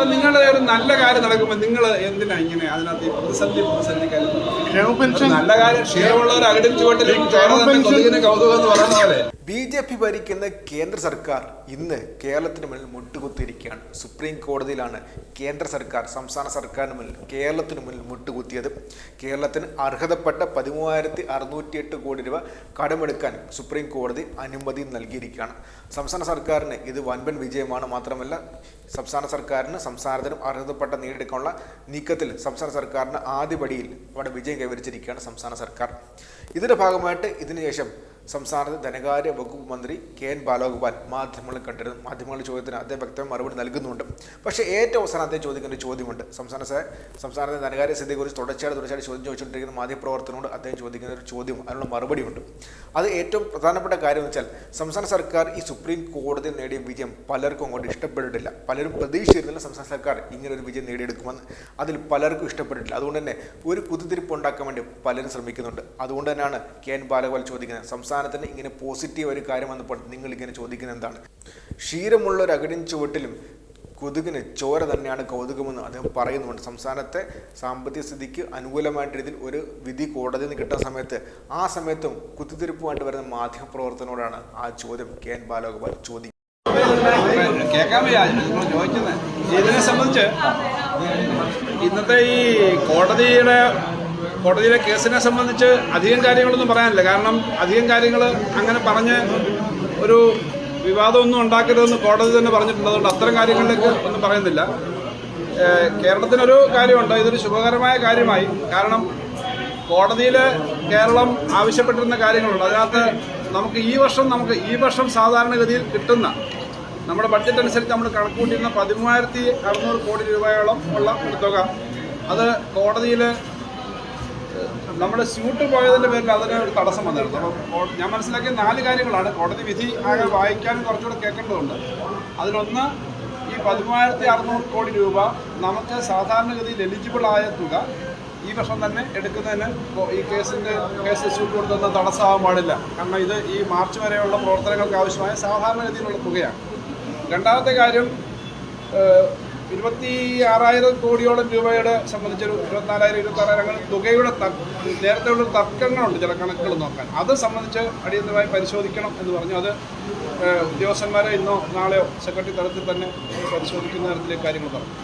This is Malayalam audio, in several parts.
അപ്പൊ നിങ്ങളുടെ ഒരു നല്ല കാര്യം നടക്കുമ്പോൾ നിങ്ങൾ എന്തിനാ ഇങ്ങനെ അതിനകത്ത് ഈ പ്രതിസന്ധി പ്രതിസന്ധി കാര്യം നല്ല കാര്യം ക്ഷീണമുള്ളവർ അകടിച്ചു കൊണ്ടിരിക്കും കൗതുകം എന്ന് പറയുന്ന പോലെ. ബി ജെ പി ഭരിക്കുന്ന കേന്ദ്ര സർക്കാർ ഇന്ന് കേരളത്തിന് മുന്നിൽ മുട്ടുകുത്തിയിരിക്കുകയാണ്. സുപ്രീം കോടതിയിലാണ് കേന്ദ്ര സർക്കാർ സംസ്ഥാന സർക്കാരിന് മുന്നിൽ കേരളത്തിന് മുന്നിൽ മുട്ടുകുത്തിയത്. കേരളത്തിന് അർഹതപ്പെട്ട പതിമൂവായിരത്തി അറുന്നൂറ്റി എട്ട് കോടി രൂപ കടമെടുക്കാൻ സുപ്രീം കോടതി അനുമതി നൽകിയിരിക്കുകയാണ്. സംസ്ഥാന സർക്കാരിന് ഇത് വൻപൻ വിജയമാണ് മാത്രമല്ല സംസ്ഥാന സർക്കാരിന് സംസ്ഥാനത്തിനും അർഹതപ്പെട്ട നേടിയെടുക്കാനുള്ള നീക്കത്തിൽ സംസ്ഥാന സർക്കാരിന് ആദ്യപടിയിൽ അവിടെ വിജയം കൈവരിച്ചിരിക്കുകയാണ് സംസ്ഥാന സർക്കാർ. ഇതിന്റെ ഭാഗമായിട്ട് ഇതിനുശേഷം സംസ്ഥാനത്ത് ധനകാര്യ വകുപ്പ് മന്ത്രി കെ എൻ ബാലഗോപാൽ മാധ്യമങ്ങളെ കണ്ടിരുന്നു. മാധ്യമങ്ങളുടെ ചോദ്യത്തിന് അദ്ദേഹം വ്യക്തമായ മറുപടി നൽകുന്നുണ്ട്. പക്ഷേ ഏറ്റവും അവസാനം അദ്ദേഹം ചോദിക്കുന്ന ഒരു ചോദ്യമുണ്ട്. സംസ്ഥാന സംസ്ഥാനത്തെ ധനകാര്യ സ്ഥിതിയെക്കുറിച്ച് തുടർച്ചയായി തുടർച്ചയായി ചോദ്യം ചോദിച്ചുകൊണ്ടിരിക്കുന്ന മാധ്യമപ്രവർത്തനോട് അദ്ദേഹം ചോദിക്കുന്ന ഒരു ചോദ്യം അതിനുള്ള മറുപടിയുണ്ട് അത് ഏറ്റവും പ്രധാനപ്പെട്ട കാര്യം വെച്ചാൽ സംസ്ഥാന സർക്കാർ ഈ സുപ്രീം കോടതി നേടിയ വിജയം പലർക്കും അങ്ങോട്ട് ഇഷ്ടപ്പെട്ടിട്ടില്ല. പലരും പ്രതീക്ഷിച്ചിരുന്നില്ല സംസ്ഥാന സർക്കാർ ഇങ്ങനെ ഒരു വിജയം നേടിയെടുക്കുമെന്ന്. അതിൽ പലർക്കും ഇഷ്ടപ്പെട്ടിട്ടില്ല. അതുകൊണ്ട് തന്നെ ഒരു കുതിരിപ്പ് ഉണ്ടാക്കാൻ വേണ്ടി പലരും ശ്രമിക്കുന്നുണ്ട്. അതുകൊണ്ട് തന്നെയാണ് കെ എൻ ബാലഗോപാൽ ചോദിക്കുന്നത്. സംസ്ഥാനത്തിന് ഇങ്ങനെ പോസിറ്റീവ് ഒരു കാര്യം വന്നപ്പോൾ നിങ്ങൾ ഇങ്ങനെ ചോദിക്കുന്നത് എന്താണ്? ക്ഷീരമുള്ള ഒരു അകടിൻ ചുവട്ടിലും കൊതുകിന് ചോര തന്നെയാണ് കൗതുകമെന്ന് അദ്ദേഹം പറയുന്നുണ്ട് സംസ്ഥാനത്തെ സാമ്പത്തിക സ്ഥിതിക്ക് അനുകൂലമായിട്ട് രീതിയിൽ ഒരു വിധി കോടതിയിൽ നിന്ന് കിട്ടുന്ന സമയത്ത് ആ സമയത്തും കുത്തിത്തിരിപ്പുമായിട്ട് വരുന്ന മാധ്യമപ്രവർത്തനോടാണ് ആ ചോദ്യം കെ എൻ ബാലഗോപാൽ ചോദിക്കുന്നത്. ഇതിനെ സംബന്ധിച്ച് ഇന്നത്തെ ഈ കോടതിയുടെ കോടതിയിലെ കേസിനെ സംബന്ധിച്ച് അധികം കാര്യങ്ങളൊന്നും പറയാനില്ല. കാരണം അധികം കാര്യങ്ങൾ അങ്ങനെ പറഞ്ഞ് ഒരു വിവാദമൊന്നും ഉണ്ടാക്കരുതെന്ന് കോടതി തന്നെ പറഞ്ഞിട്ടുണ്ട്. അതുകൊണ്ട് അത്തരം കാര്യങ്ങളിലേക്ക് ഒന്നും പറയുന്നില്ല. കേരളത്തിനൊരു കാര്യമുണ്ട്. ഇതൊരു ശുഭകരമായ കാര്യമായി. കാരണം കോടതിയിൽ കേരളം ആവശ്യപ്പെട്ടിരുന്ന കാര്യങ്ങളുണ്ട്. അതിനകത്ത് നമുക്ക് ഈ വർഷം നമുക്ക് ഈ വർഷം സാധാരണഗതിയിൽ കിട്ടുന്ന നമ്മുടെ ബഡ്ജറ്റ് അനുസരിച്ച് നമ്മൾ കണക്കുകൂട്ടിയിരുന്ന പതിമൂവായിരത്തി അറുന്നൂറ് കോടി രൂപയോളം ഉള്ള ഒരു തുക അത് കോടതിയിൽ നമ്മുടെ സ്യൂട്ട് പോയതിന്റെ പേരിൽ അതിന് ഒരു തടസ്സം വന്നിരുന്നു. അപ്പം ഞാൻ മനസ്സിലാക്കിയ നാല് കാര്യങ്ങളാണ്. കോടതി വിധി ആകെ വായിക്കാനും കുറച്ചുകൂടെ കേൾക്കേണ്ടതുണ്ട്. അതിലൊന്ന് ഈ പതിമൂവായിരത്തി അറുന്നൂറ് കോടി രൂപ നമുക്ക് സാധാരണഗതിയിൽ എലിജിബിൾ ആയ തുക ഈ വർഷം തന്നെ എടുക്കുന്നതിന് ഈ കേസിന്റെ കേസ് സ്യൂട്ട് കൊടുത്തുന്ന തടസ്സമാകാൻ പാടില്ല. കാരണം ഇത് ഈ മാർച്ച് വരെയുള്ള പ്രവർത്തനങ്ങൾക്ക് ആവശ്യമായ സാധാരണഗതിയിലുള്ള തുകയാണ്. രണ്ടാമത്തെ കാര്യം ഇരുപത്തി ആറായിരം കോടിയോളം രൂപയുടെ സംബന്ധിച്ചൊരു ഇരുപത്തിനാലായിരം ഇരുപത്താറായിരം അങ്ങനെ തുകയുടെ നേരത്തെ നേരത്തെയുള്ള തർക്കങ്ങളുണ്ട് ചില കണക്കുകൾ നോക്കാൻ. അത് സംബന്ധിച്ച് അടിയന്തരമായി പരിശോധിക്കണം എന്ന് പറഞ്ഞു. അത് ഉദ്യോഗസ്ഥന്മാരെ ഇന്നോ നാളെയോ സെക്രട്ടറി തലത്തിൽ തന്നെ പരിശോധിക്കുന്ന തരത്തിലേക്ക് കാര്യങ്ങൾ പറഞ്ഞു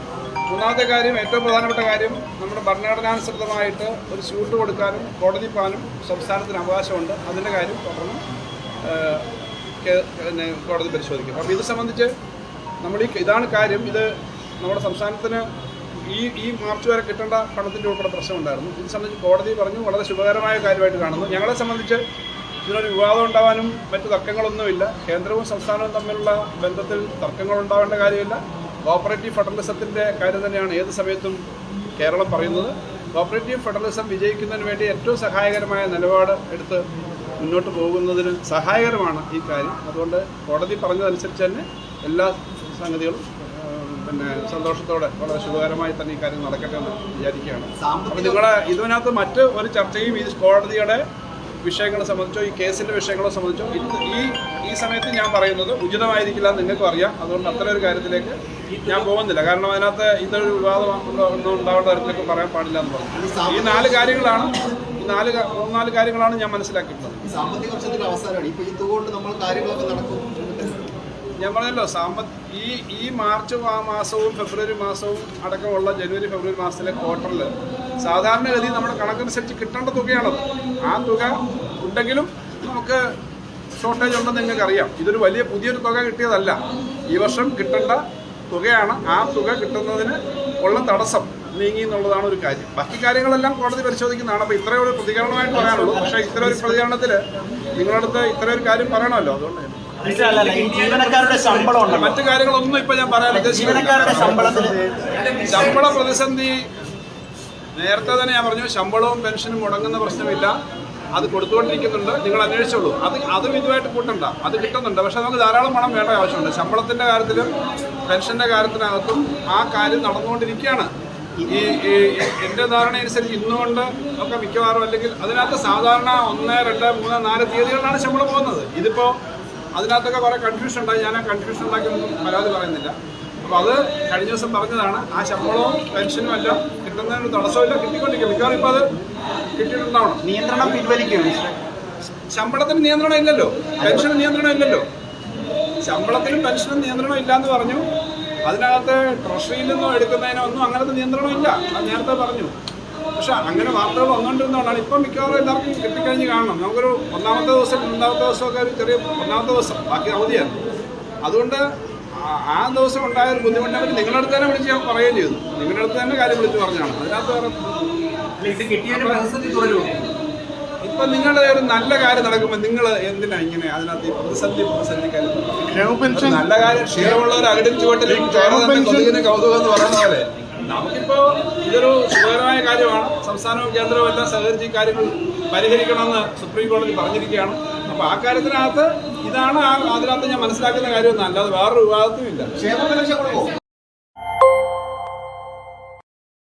മൂന്നാമത്തെ കാര്യം ഏറ്റവും പ്രധാനപ്പെട്ട കാര്യം നമ്മുടെ ഭരണഘടനാനുസൃതമായിട്ട് ഒരു സ്യൂട്ട് കൊടുക്കാനും കോടതി പോകാനും സംസ്ഥാനത്തിന് അവകാശമുണ്ട്. അതിന്റെ കാര്യം തുടർന്ന് പിന്നെ കോടതി പരിശോധിക്കും. അപ്പോൾ ഇത് സംബന്ധിച്ച് നമ്മൾ ഈ ഇതാണ് കാര്യം. ഇത് നമ്മുടെ സംസ്ഥാനത്തിന് ഈ ഈ മാർച്ച് വരെ കിട്ടേണ്ട പണത്തിന്റെ ഉൾപ്പെടെ പ്രശ്നമുണ്ടായിരുന്നു. ഇത് സംബന്ധിച്ച് കോടതി പറഞ്ഞു വളരെ ശുഭകരമായ കാര്യമായിട്ട് കാണുന്നു. ഞങ്ങളെ സംബന്ധിച്ച് ഇതിനൊരു വിവാദം ഉണ്ടാവാനും മറ്റു തർക്കങ്ങളൊന്നുമില്ല. കേന്ദ്രവും സംസ്ഥാനവും തമ്മിലുള്ള ബന്ധത്തിൽ തർക്കങ്ങൾ ഉണ്ടാവേണ്ട കാര്യമില്ല. കോപ്പറേറ്റീവ് ഫെഡറലിസത്തിന്റെ കാര്യം തന്നെയാണ് ഏത് സമയത്തും കേരളം പറയുന്നത്. കോപ്പറേറ്റീവ് ഫെഡറലിസം വിജയിക്കുന്നതിന് വേണ്ടി ഏറ്റവും സഹായകരമായ നിലപാട് എടുത്ത് മുന്നോട്ട് പോകുന്നതിന് സഹായകരമാണ് ഈ കാര്യം. അതുകൊണ്ട് കോടതി പറഞ്ഞതനുസരിച്ച് തന്നെ എല്ലാ സംഗതികളും പിന്നെ സന്തോഷത്തോടെ വളരെ ശുഭകരമായി തന്നെ ഈ കാര്യം നടക്കട്ടെ എന്ന് വിചാരിക്കുകയാണ്. അപ്പോൾ നിങ്ങളെ ഇതിനകത്ത് മറ്റ് ഒരു ചർച്ചയും ഈ കോടതിയുടെ വിഷയങ്ങളെ സംബന്ധിച്ചോ ഈ കേസിന്റെ വിഷയങ്ങളെ സംബന്ധിച്ചോ ഇത് ഈ ഈ സമയത്ത് ഞാൻ പറയുന്നത് ഉചിതമായിരിക്കില്ല എന്ന് നിങ്ങൾക്കും അറിയാം. അതുകൊണ്ട് അത്തരം ഒരു കാര്യത്തിലേക്ക് ഞാൻ പോകുന്നില്ല. കാരണം അതിനകത്ത് ഇതൊരു വിവാദം ഉണ്ടാവേണ്ട തരത്തിലേക്ക് പറയാൻ പാടില്ല എന്ന് പറഞ്ഞു. ഈ നാല് കാര്യങ്ങളാണ് ഈ നാല് മൂന്നാൽ കാര്യങ്ങളാണ് ഞാൻ മനസ്സിലാക്കിയിട്ടുള്ളത്. സാമ്പത്തിക വർഷത്തിന്റെ അവസാനമാണ്. ഇപ്പൊ ഇതുകൊണ്ട് നമ്മൾ കാര്യങ്ങളൊക്കെ നടക്കും. ഞാൻ പറഞ്ഞല്ലോ സാമ്പ ഈ ഈ മാർച്ച് മാസവും ഫെബ്രുവരി മാസവും അടക്കമുള്ള ജനുവരി ഫെബ്രുവരി മാസത്തിലെ ക്വാർട്ടറിൽ സാധാരണഗതി നമ്മുടെ കണക്കനുസരിച്ച് കിട്ടേണ്ട തുകയാണത്. ആ തുക ഉണ്ടെങ്കിലും നമുക്ക് ഷോർട്ടേജ് ഉണ്ടെന്ന് നിങ്ങൾക്ക് അറിയാം ഇതൊരു വലിയ പുതിയൊരു തുക കിട്ടിയതല്ല. ഈ വർഷം കിട്ടേണ്ട തുകയാണ് ആ തുക കിട്ടുന്നതിന് ഉള്ള തടസ്സം നീങ്ങി എന്നുള്ളതാണ് ഒരു കാര്യം. ബാക്കി കാര്യങ്ങളെല്ലാം കോടതി പരിശോധിക്കുന്നതാണ്. അപ്പോൾ ഇത്രയൊരു പ്രതികരണമായിട്ട് പറയാനുള്ളൂ. പക്ഷേ ഇത്ര ഒരു പ്രതികരണത്തിൽ നിങ്ങളടുത്ത് ഇത്രയൊരു ഒരു കാര്യം പറയണമല്ലോ. അതുകൊണ്ട് ഈ ജീവനക്കാരുടെ ശമ്പളം ഉണ്ട് മറ്റു കാര്യങ്ങളൊന്നും ഇപ്പൊ ഞാൻ പറയാൻ ജീവനക്കാരുടെ ശമ്പളത്തിന് ശമ്പള പ്രതിസന്ധി നേരത്തെ തന്നെ ഞാൻ പറഞ്ഞു ശമ്പളവും പെൻഷനും മുടങ്ങുന്ന പ്രശ്നമില്ല. അത് കൊടുത്തുകൊണ്ടിരിക്കുന്നുണ്ട്. നിങ്ങൾ അന്വേഷിച്ചോളൂ. അത് അതും ഇതുമായിട്ട് കൂട്ടണ്ട. അത് കിട്ടുന്നുണ്ട്. പക്ഷെ നമുക്ക് ധാരാളം പണം വേണ്ട ആവശ്യമുണ്ട്. ശമ്പളത്തിന്റെ കാര്യത്തിലും പെൻഷന്റെ കാര്യത്തിനകത്തും ആ കാര്യം നടന്നുകൊണ്ടിരിക്കുകയാണ്. ഈ ഈ എന്റെ ധാരണ അനുസരിച്ച് ഇന്നുകൊണ്ട് ഒക്കെ മിക്കവാറും അല്ലെങ്കിൽ അതിനകത്ത് സാധാരണ ഒന്ന് രണ്ട് മൂന്ന് നാല് തീയതികളിലാണ് ശമ്പളം പോകുന്നത്. ഇതിപ്പോൾ അതിനകത്തൊക്കെ കുറേ കൺഫ്യൂഷൻ ഉണ്ടായി. ഞാൻ ആ കൺഫ്യൂഷൻ ഉണ്ടാക്കിയൊന്നും പരാതി പറയുന്നില്ല. അപ്പോൾ അത് കഴിഞ്ഞ ദിവസം പറഞ്ഞതാണ്. ആ ശമ്പളവും പെൻഷനും എല്ലാം കിട്ടുന്നതിന് തടസ്സമില്ല കിട്ടിക്കൊണ്ടിരിക്കും മിക്കവാറും ഇപ്പോൾ അത് കിട്ടിയിട്ടുണ്ടാവണം. നിയന്ത്രണം പിൻവലിക്കുകയാണ് ശമ്പളത്തിന് നിയന്ത്രണം ഇല്ലല്ലോ. പെൻഷന് നിയന്ത്രണം ഇല്ലല്ലോ. ശമ്പളത്തിനും പെൻഷനും നിയന്ത്രണം ഇല്ലാന്ന് പറഞ്ഞു. അതിനകത്ത് ട്രഷറിയിൽ നിന്നോ എടുക്കുന്നതിനോ ഒന്നും അങ്ങനത്തെ നിയന്ത്രണം ഇല്ല. അത് നേരത്തെ പറഞ്ഞു. പക്ഷെ അങ്ങനെ വാർത്തകൾ വന്നുകൊണ്ടിരുന്നതുകൊണ്ടാണ് ഇപ്പം മിക്കവാറും എല്ലാവർക്കും കിട്ടിക്കഴിഞ്ഞ് കാണണം. നമുക്കൊരു ഒന്നാമത്തെ ദിവസം രണ്ടാമത്തെ ദിവസമൊക്കെ ഒരു ചെറിയ ഒന്നാമത്തെ ദിവസം ബാക്കി അവധിയാണ്. അതുകൊണ്ട് ആ- ദിവസം ഉണ്ടായ ഒരു ബുദ്ധിമുട്ട് അവർ നിങ്ങളുടെ അടുത്ത് തന്നെ വിളിച്ച് ഞാൻ പറയുകയും ചെയ്തു. നിങ്ങളുടെ അടുത്ത് തന്നെ കാര്യം വിളിച്ച് പറഞ്ഞാണ് അതിനകത്ത് വേറെ ഇപ്പൊ നിങ്ങളുടെ ഒരു നല്ല കാര്യം നടക്കുമ്പോൾ നിങ്ങൾ എന്തിനാ ഇങ്ങനെ അതിനകത്ത് ഈ പ്രതിസന്ധി പ്രതിസന്ധി കാര്യം നല്ല കാര്യം ക്ഷീണമുള്ളവർ അകടിൽ കൊണ്ടിരിക്കും ചോര തന്നെ കൊതുകിന് കൗതുകം എന്ന് പറയുന്ന പോലെ. നമുക്കിപ്പോ ഇതൊരു സുഖകരമായ കാര്യമാണ്. സംസ്ഥാനവും കേന്ദ്രവും എല്ലാം സഹകരിച്ച് ഈ കാര്യങ്ങൾ പരിഹരിക്കണമെന്ന് സുപ്രീം കോടതി പറഞ്ഞിരിക്കുകയാണ്. അപ്പൊ ആ കാര്യത്തിനകത്ത് ഇതാണ് അതിനകത്ത് ഞാൻ മനസ്സിലാക്കുന്ന കാര്യമൊന്നും അല്ലാതെ വേറൊരു വിവാദത്തും ഇല്ല.